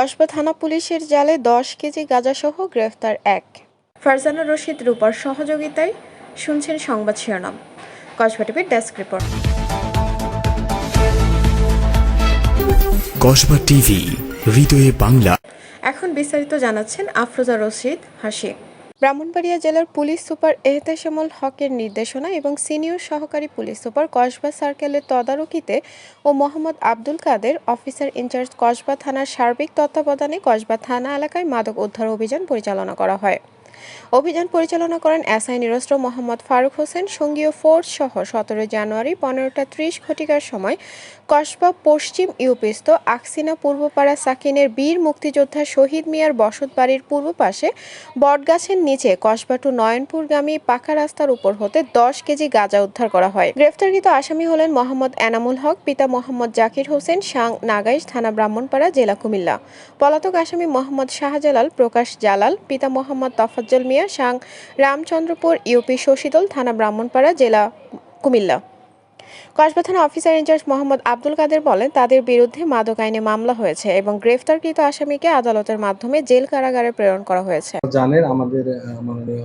কসবা থানা পুলিশের জালে দশ কেজি গাঁজাসহ গ্রেফতার এক। ফারজানা রশিদ রূপার সহযোগিতায় শুনছেন সংবাদ শিরোনাম। কসবা টিভির ডেস্ক রিপোর্ট। কসবা টিভি হৃদয়ে বাংলা। এখন বিস্তারিত জানাচ্ছেন আফরোজা রশিদ হাসি। ব্রাহ্মণবাড়িয়া জেলার পুলিশ সুপার এহতেশামুল হকের নির্দেশনা এবং সিনিয়র সহকারী পুলিশ সুপার কসবা সার্কেলের তদারকিতে ও Mohammad Abdul Kader officer in charge Kasba থানার সার্বিক তত্ত্বাবধানে কসবা থানা এলাকায় মাদক উদ্ধার অভিযান পরিচালনা করা হয়। অভিযান পরিচালনা করেন এসআই নিরস্ত্র মোহাম্মদ ফারুক হোসেন। সঙ্গীয় ফোর্স সহ সতেরো জানুয়ারি পনেরোটা ত্রিশ ঘটিকার সময় কসবা, পশ্চিম ইউপিস্ত আকসিনা পূর্বপাড়া সাকিনের বীর মুক্তিযোদ্ধা শহীদ মিয়ার বসত বাড়ির পূর্ব পাশে বটগাছের নিচে কসবা টু নয়নপুরগামী পাকা রাস্তার উপর হতে দশ কেজি গাঁজা উদ্ধার করা হয়। গ্রেফতারকৃত আসামি হলেন মোহাম্মদ এনামুল হক, পিতা মোহাম্মদ জাকির হোসেন, সাং নাগাইশ থানা ব্রাহ্মণপাড়া, জেলা কুমিল্লা। পলাতক আসামি মোহাম্মদ শাহজালাল, প্রকাশ জালাল, পিতা মোহাম্মদ তফাজ্জল মিয়া সাং, রামচন্দ্রপুর, ইউপি শশীদল, থানা ব্রাহ্মণপাড়া, জেলা কুমিল্লা। কসবা থানা officer in charge Mohammad Abdul Kader বলেন, তাদের বিরুদ্ধে মাদক আইনে মামলা হয়েছে এবং গ্রেফতারকৃত আসামিকে আদালতের মাধ্যমে জেল কারাগারে প্রেরণ করা হয়েছে। জানেন আমাদের মাননীয়